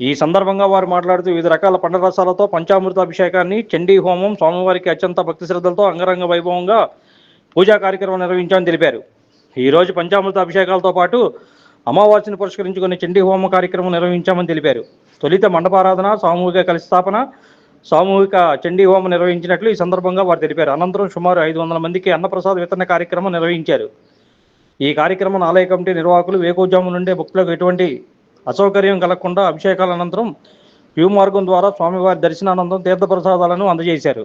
ఈ సందర్భంగా వారు మాట్లాడుతూ వివిధ రకాల పండ్ల రసాలతో పంచామృత అభిషేకాన్ని చండీ హోమం స్వామివారికి అత్యంత భక్తి శ్రద్ధలతో అంగరంగ వైభవంగా పూజా కార్యక్రమం నిర్వహించామని తెలిపారు. ఈరోజు పంచామృత అభిషేకాలతో పాటు అమావాస్యను పురస్కరించుకుని చండీ హోమ కార్యక్రమం నిర్వహించామని తెలిపారు. తొలిత మండపారాధన సామూహిక కలిస్థాపన సామూహిక చండీ హోమం నిర్వహించినట్లు ఈ సందర్భంగా వారు తెలిపారు. అనంతరం సుమారు ఐదు వందల మందికి అన్నప్రసాద వితరణ కార్యక్రమం నిర్వహించారు. ఈ కార్యక్రమం ఆలయ కమిటీ నిర్వాహకులు వేకోజాము నుండే భక్తులకు ఎటువంటి అసౌకర్యం కలగకుండా అభిషేకాల అనంతరం క్యూ మార్గం ద్వారా స్వామివారి దర్శనానంతరం తీర్థప్రసాదాలను అందజేశారు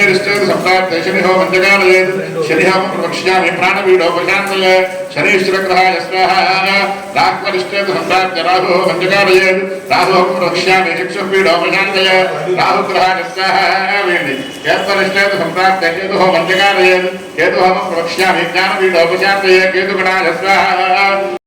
పుత్రపీఠోపశాంతేశ్వర సప్తార్థ శనిహో మంజగాలయే శనిహోమ ప్రవక్ష్యామి ప్రాణపీఠోపశాంతయ శనీశ్వరగ్రహాయ స్వాహ రాహ్వరిష్టేత సప్తార్థ రాహు మంజగాలయే రాహు ప్రవక్ష్యామి చక్షుపీఠోపశాంతయ రాహుగ్రహాయ స్వాహ వేణి కేత్వరిష్టేత సప్తార్థ కేతుహో మంజగాలయే కేతుహోమ ప్రవక్ష్యామి జ్ఞానపీఠోపశాంతయ కేతుగణాయ స్వాహ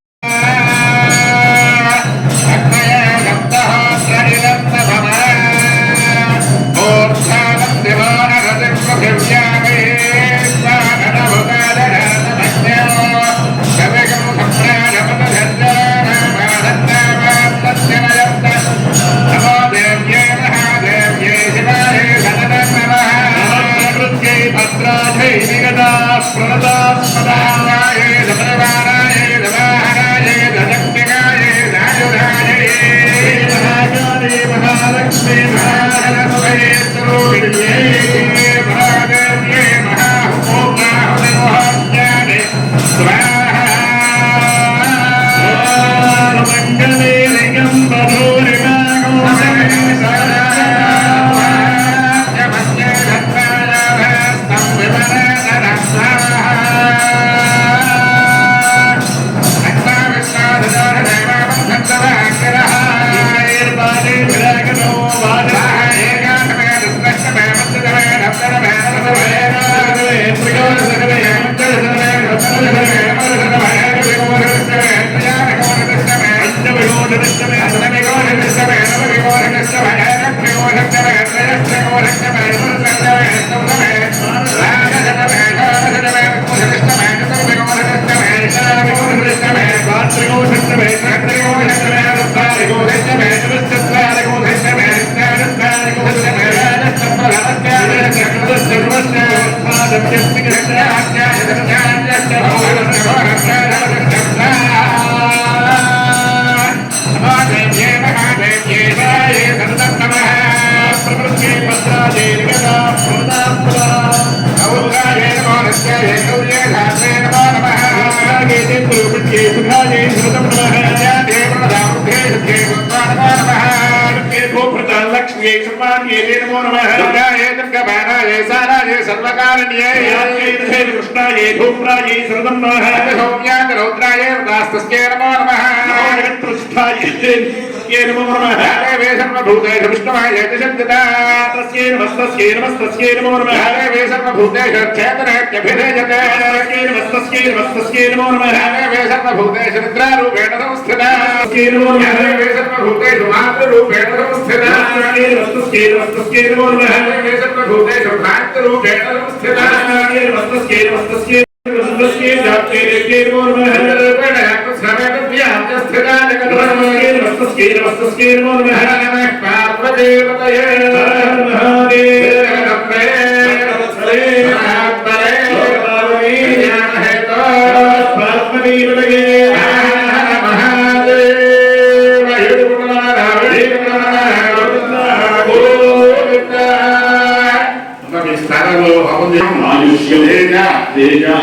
లక్ష్మీ నమో నమః సర్వకారణ్యే కృష్ణాయే ధూమ్రాయే సరదం నమః సౌమ్యాయ రౌద్రాయ దాస్తస్యే నమో నమః జగత్పృష్ఠాయే నమో నమః దేవే సర్వభూతేషు విష్ణువాయ శబ్దతా తస్యై నమస్తస్యై నమస్తస్యై నమో నమః దేవే సర్వభూతేషు క్షేత్రేత్యభిధేయతే తస్యై నమస్తస్యై నమస్తస్యై నమో। నమః దేవే సర్వభూతేషు నిద్రారూపేణ సంస్థితా। తస్యై నమో। నమః దేవే సర్వభూతేషు మాతృరూపేణ సంస్థితా। తస్యై నమస్తస్యై నమస్తస్యై నమో। నమః దేవే సర్వభూతేషు భ్రాంతిరూపేణ సంస్థితా। తస్యై నమస్తస్యై నమస్తస్యై నమస్తస్యై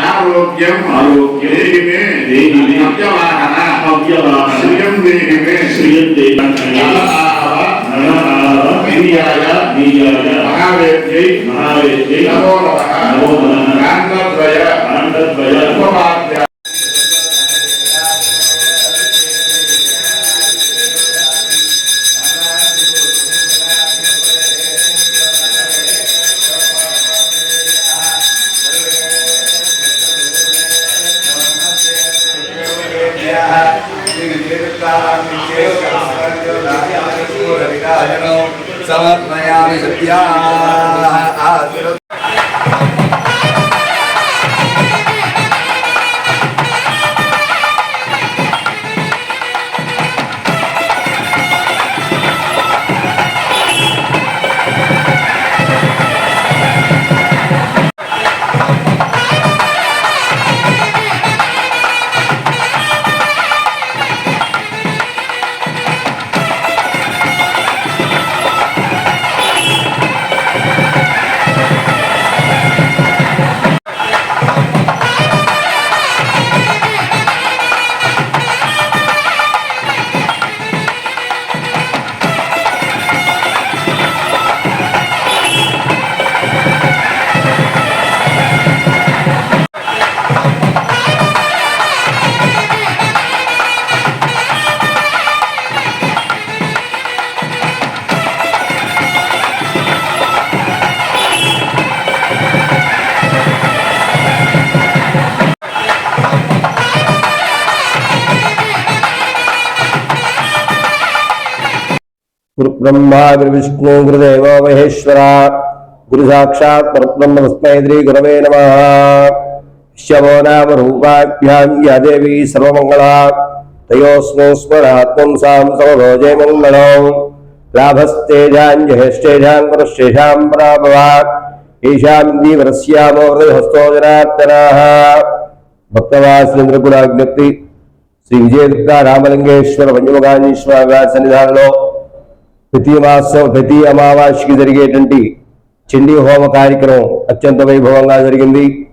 ఆరోగ్యం ఆరోగ్యం, దేహిమే దేహిమే, అవ్యవాహన అవ్యవాహన, శ్రియం கிரியத்தை நம ஆவ கிரியாய கிரியாய மகாவேத்யை மகாவேத்யை நமோ நம நமோ நம காண்டத்வய காண்டத்வய గురు బ్రహ్మా గురు విష్ణు గురుదేవ మహేశ్వర గురు సాక్షాత్ పరబ్రహ్మ తస్మై శ్రీ గురవే నమ శవో నామ రూపాభ్యాం యా దేవి సర్వమంగళ తయోస్మో స్మరాత్మం సాం సమదో జయమంగళం లాభస్తేజాం జహేష్టేజాం పరశ్రేషాం పరాభవ ఏషాం దీవరస్యామో హృదయహస్తో జనార్దనాః భక్తవాసులేంద్ర కూడా విజ్ఞప్తి శ్రీ విజయదుర్గ రామలింగేశ్వర పంచముఖానీశ్వర గారి సన్నిధానంలో ప్రతి మాసం ప్రతి అమావాస్యకి జరిగేటువంటి చండీ హోమ కార్యక్రమం అత్యంత వైభవంగా జరిగింది.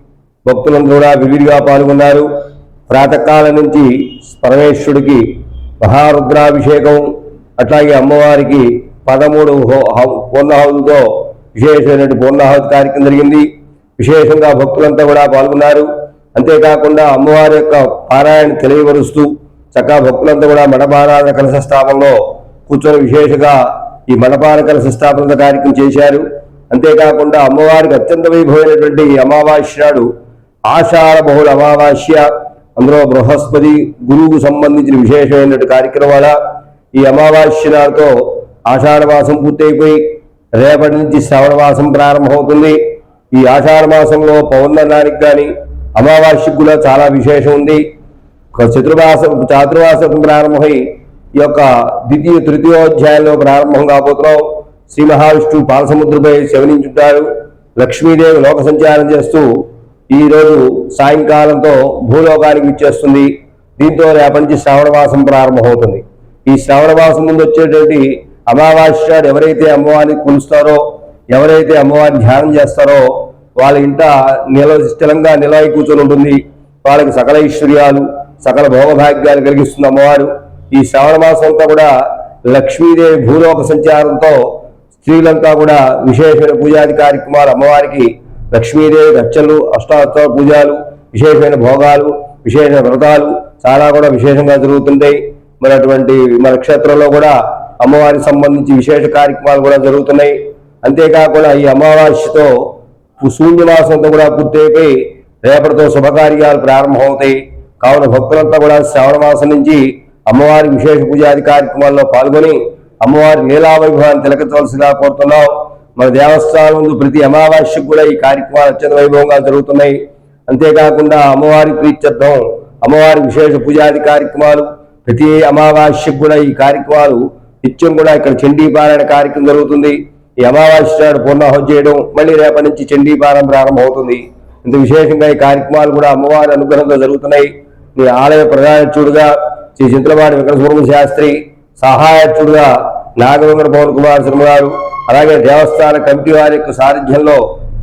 భక్తులందరూ కూడా వివిధిగా పాల్గొన్నారు. ప్రాతకాలం నుంచి పరమేశ్వరుడికి మహారుద్రాభిషేకం అట్లాగే అమ్మవారికి పదమూడు హో- పూర్ణహవులతో విశేషమైనటువంటి పూర్ణాహుతి కార్యక్రమం జరిగింది. విశేషంగా భక్తులంతా కూడా పాల్గొన్నారు. అంతేకాకుండా అమ్మవారి యొక్క పారాయణ తెలియపరుస్తూ చక్కగా భక్తులంతా కూడా మడపారాధన కలశ స్థాపనలో కూర్చొని విశేషంగా ఈ మడపార కలశ స్థాపన కార్యక్రమం చేశారు. అంతేకాకుండా అమ్మవారికి అత్యంత వైభవమైనటువంటి ఈ అమావాస్య నాడు ఆషాఢ బహుళ అమావాస్య అందులో బృహస్పతి గురువుకు సంబంధించిన విశేషమైనటువంటి కార్యక్రమాల ఈ అమావాస్య నాడుతో ఆషాఢ మాసం పూర్తయిపోయి రేపటి నుంచి శ్రావణమాసం ప్రారంభమవుతుంది. ఈ ఆషాఢ మాసంలో కానీ అమావాస్యకు కూడా చాలా విశేషం ఉంది. చతుర్మాసం చాతుర్మాసం ప్రారంభమై ఈ యొక్క ద్వితీయ తృతీయోధ్యాయంలో ప్రారంభం కాబోతున్నాం. శ్రీ మహావిష్ణువు పాలసముద్రపై శవనించుంటారు లక్ష్మీదేవి లోక సంచారం చేస్తూ ఈ రోజు సాయంకాలంతో భూలోకానికి ఇచ్చేస్తుంది దీంతో రేపటి నుంచి శ్రావణ ప్రారంభమవుతుంది. ఈ శ్రావణమాసం ముందు వచ్చేటువంటి అమావాస్య నాడు ఎవరైతే అమ్మవారిని కొలుస్తారో ఎవరైతే అమ్మవారిని ధ్యానం చేస్తారో వాళ్ళ ఇంట నిల స్థిరంగా నిలవై కూర్చొని ఉంటుంది. వాళ్ళకి సకల ఐశ్వర్యాలు సకల భోగభాగ్యాలు కలిగిస్తుంది అమ్మవారు. ఈ శ్రావణ మాసం అంతా కూడా లక్ష్మీదేవి భూలోక సంచారంతో స్త్రీలంతా కూడా విశేషమైన పూజాది కార్యక్రమాలు అమ్మవారికి లక్ష్మీదేవి అర్చనలు అష్టావతార పూజలు విశేషమైన భోగాలు విశేషమైన వ్రతాలు చాలా కూడా విశేషంగా జరుగుతుంటాయి. మరి అటువంటి మన క్షేత్రంలో కూడా అమ్మవారికి సంబంధించి విశేష కార్యక్రమాలు కూడా జరుగుతున్నాయి. అంతేకాకుండా ఈ అమావాస్యతో శూన్యమాసంతో కూడా పూర్తయిపోయి రేపటితో శుభకార్యాలు ప్రారంభమవుతాయి. కావున భక్తులంతా కూడా శ్రావణ మాసం నుంచి అమ్మవారి విశేష పూజాది కార్యక్రమాల్లో పాల్గొని అమ్మవారి లీలా వైభవాన్ని తిలకించవలసిగా కోరుతున్నాం. మన దేవస్థానం ముందు ప్రతి అమావాస్యకు కూడా ఈ కార్యక్రమాలు అత్యంత వైభవంగా జరుగుతున్నాయి. అంతేకాకుండా అమ్మవారి ప్రీత్యర్థం అమ్మవారి విశేష పూజాది కార్యక్రమాలు ప్రతి అమావాస్యకు కూడా ఈ కార్యక్రమాలు నిత్యం కూడా ఇక్కడ చండీపారాయణ కార్యక్రమం జరుగుతుంది. ఈ అమావాస్య నాడు పూర్ణాహం చేయడం మళ్ళీ రేపటి నుంచి చండీపారం ప్రారంభమవుతుంది ప్రారంభం అవుతుంది. ఇంత విశేషంగా ఈ కార్యక్రమాలు కూడా అమ్మవారి అనుగ్రహంతో జరుగుతున్నాయి. మీ ఆలయ ప్రధానచుడుగా శ్రీ చింతలవాడి వెంకటసుబ్రహ్మ శాస్త్రి సహాయకుడుగా నాగవేంద్ర పవన్ కుమార్ శర్మ గారు అలాగే దేవస్థాన కమిటీ వారి యొక్క సారథ్యంలో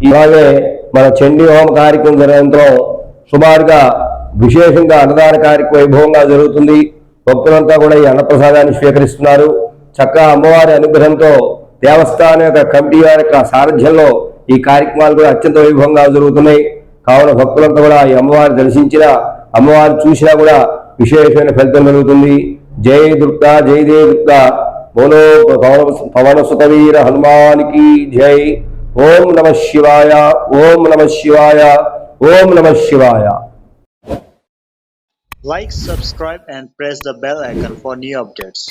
ఇలాగే మన చండీ హోమ కార్యక్రమం జరగడంతో సుమారుగా విశేషంగా అన్నదాన కార్యక్రమం వైభవంగా జరుగుతుంది. భక్తులంతా కూడా ఈ అన్నప్రసాదాన్ని స్వీకరిస్తున్నారు. చక్కగా అమ్మవారి అనుగ్రహంతో దేవస్థానం యొక్క కమిటీ వారి యొక్క సారథ్యంలో ఈ కార్యక్రమాలు కూడా అత్యంత వైభవంగా జరుగుతున్నాయి. కావున భక్తులంతా కూడా ఈ అమ్మవారిని దర్శించిన అమ్మవారిని చూసినా కూడా విశేషమైన ఫలితం కలుగుతుంది. జై దుర్గా జై దేవి దుర్గా. బోలో పవన పవన సుతవీర హనుమానికి జై. ఓం నమ శివాయ ఓం నమ శివాయ ఓం నమ శివాయ. Like, subscribe, and press the bell icon for new updates.